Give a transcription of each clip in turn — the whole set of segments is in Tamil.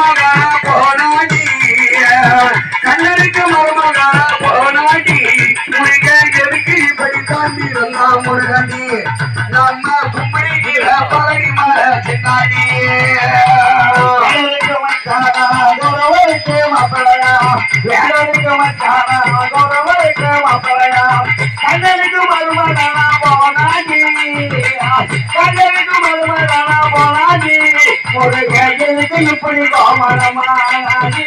மருமகா போனாடி கண்ணனுக்கு மருமகா போனாடி முருக எதுக்கு இப்படி தாண்டி வந்தா முருகனி? நம்ம கும்பிடுகிற பழனி மலை சின்னாடி? இப்படி கோமரமானாடி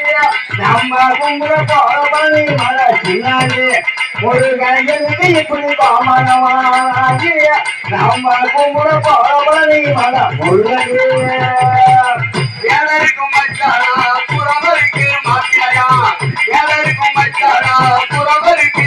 நம்ம கும்புற போறபடி மலை சின்னாடி ஒரு கையலுக்கு இப்படி கோமரமானாடி நம்ம கும்புற போறபடி மலை முருகனே ஏழருக்கும் புறவருக்கு ஏழருக்கும் புறவருக்கு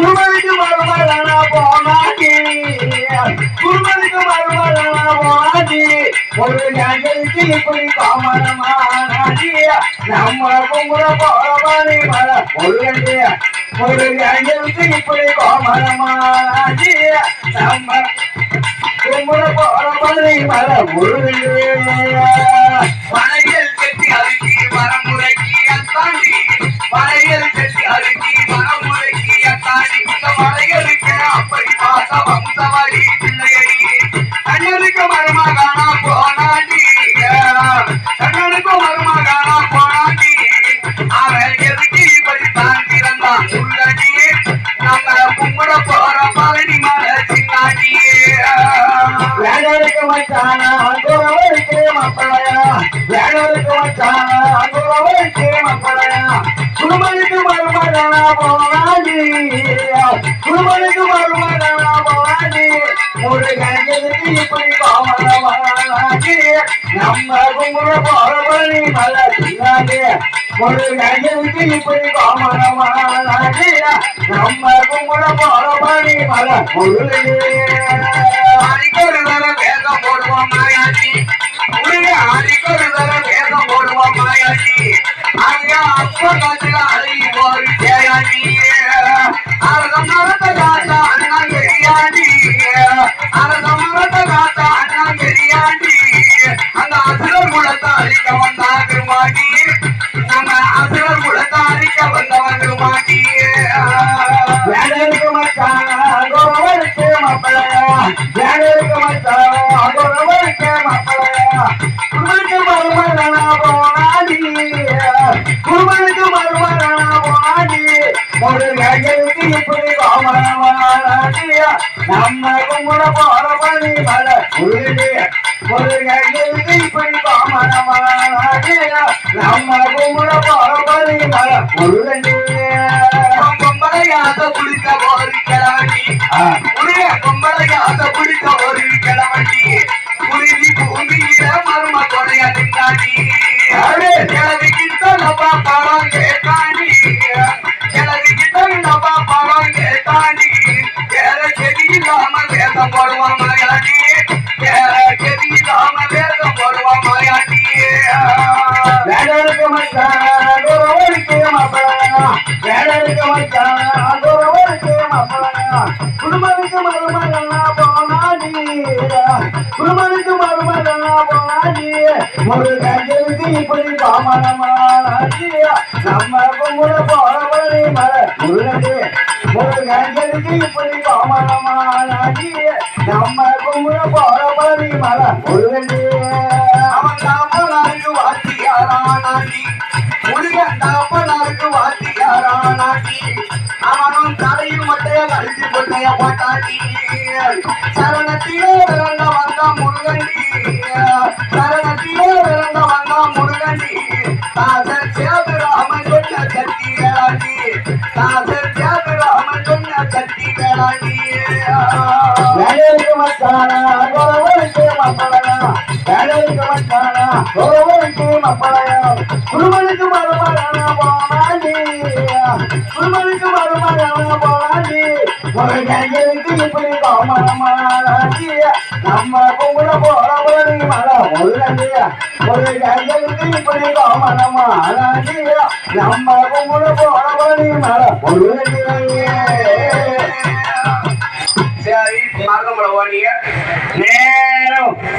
குருமதிக்கு மறுமலனா போனாடி. குருமதிக்கு மறுமலனா போனாடி. ஒரு ஞாயிற்கு இப்படி காமனமானாடி நம்ம கும்புற போறவனி மல பொருளே ஒரு ஞாயிற்கு இப்படி காமனமானாடி நம்ம கும்புற போறவனி மல பொருளே வேலைக்கு வச்சானா குறவருக்கு மாப்பிளையா? வேலைக்கு வச்சானா குறவருக்கு மாப்பிளையா? குடும்பத்துக்கு மருமகனா போனாடி குடும்பத்துக்கு மருமகனா போனாடி ஒரு கணக்கு இப்படி காமனமானாடி நம்ம கும்புற போறபடி மலை சின்னாடி ஒரு கணக்கு இப்படி காமனமானாடி நம்ம கும்புற போறபடி மலை முருகனே தர வேதம் போடுவோம் மாயாட்டி உரிய தர போடுவோம் அப்ப காத்துல அழகி மாப்பிளையா குருமனுக்கு போனாடி குருமனுக்கு மருமகனா போனாடி ஒரு கையலுக்கு இப்படி கோமரமானாடி நம்ம கும்பல போறபடி மலை உருளே ஒரு கையலுக்கு இப்படி நம்ம குடும்பத்துக்கு மருமகனா போனாடி ஒரு கையலுக்கு இப்படி காமனமானாடி நம்ம கும்புற போறவரை மலை முருகடி ஒரு கையலுக்கு இப்படி நம்ம கும்புற போறவரை மலை முருகடி அவன் தாப்பனாருக்கு வாத்தியாரானாண்டி முருகன் தாப்பனாருக்கு வாத்தியாரானாண்டி அவனும் தலையும் மட்டைய கழிச்சு கொட்டைய போட்டாண்டி சரணத்திலே விளங்க வந்த முருகண்டி சரணத்திலே விளங்க வந்த முருகண்டி தாசர் சேது மச்சானா குறவருக்கு மப்பளையா குருமனுக்கு மருமகனா போனாடி குருமனுக்கு மருமகனா போனாடி இப்படி கோமணமாலாண்டியா நம்ம கும்பிட போறவழி மலை முருகையா முருகையனுக்கு இப்படி கோமணமாலாண்டியா நம்ம கும்பிட போறவழி மலை சரி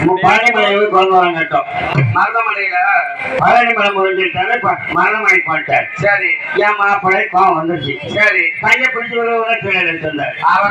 நேரம் பழனிமலை கொண்டு வர மருதமலையில பழனிமலை முடிஞ்சிட்டாரு மரணமாயி போட்டார் சரி என் மாப்பிள்ளை கோவம் வந்துருச்சு. சரி பையன் பிடிச்சி ஒரு கீழே எடுத்திருந்தார். அவர்